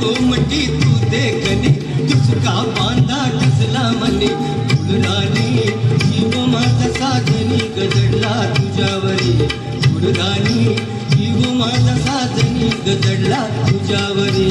कोमटी तू देखनी तुझका बांधा कसला मने। फुलराणी जीव माझा साधनी गजडला तुझ्यावरी फुलराणी जीव माझा साधनी गजडला तुझ्यावरी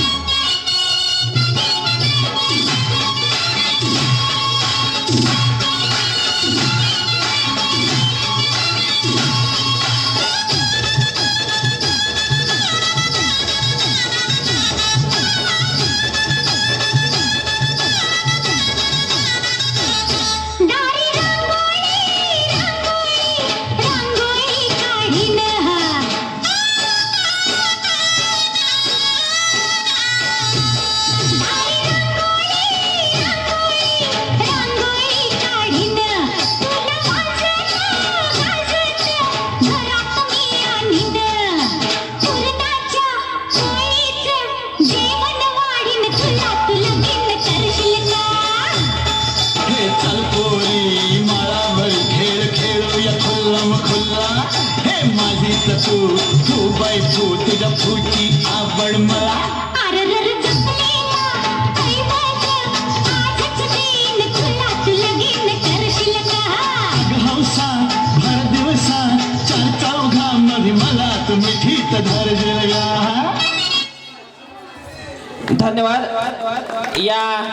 तुम्ही ठीक धैर्य धन्यवाद. या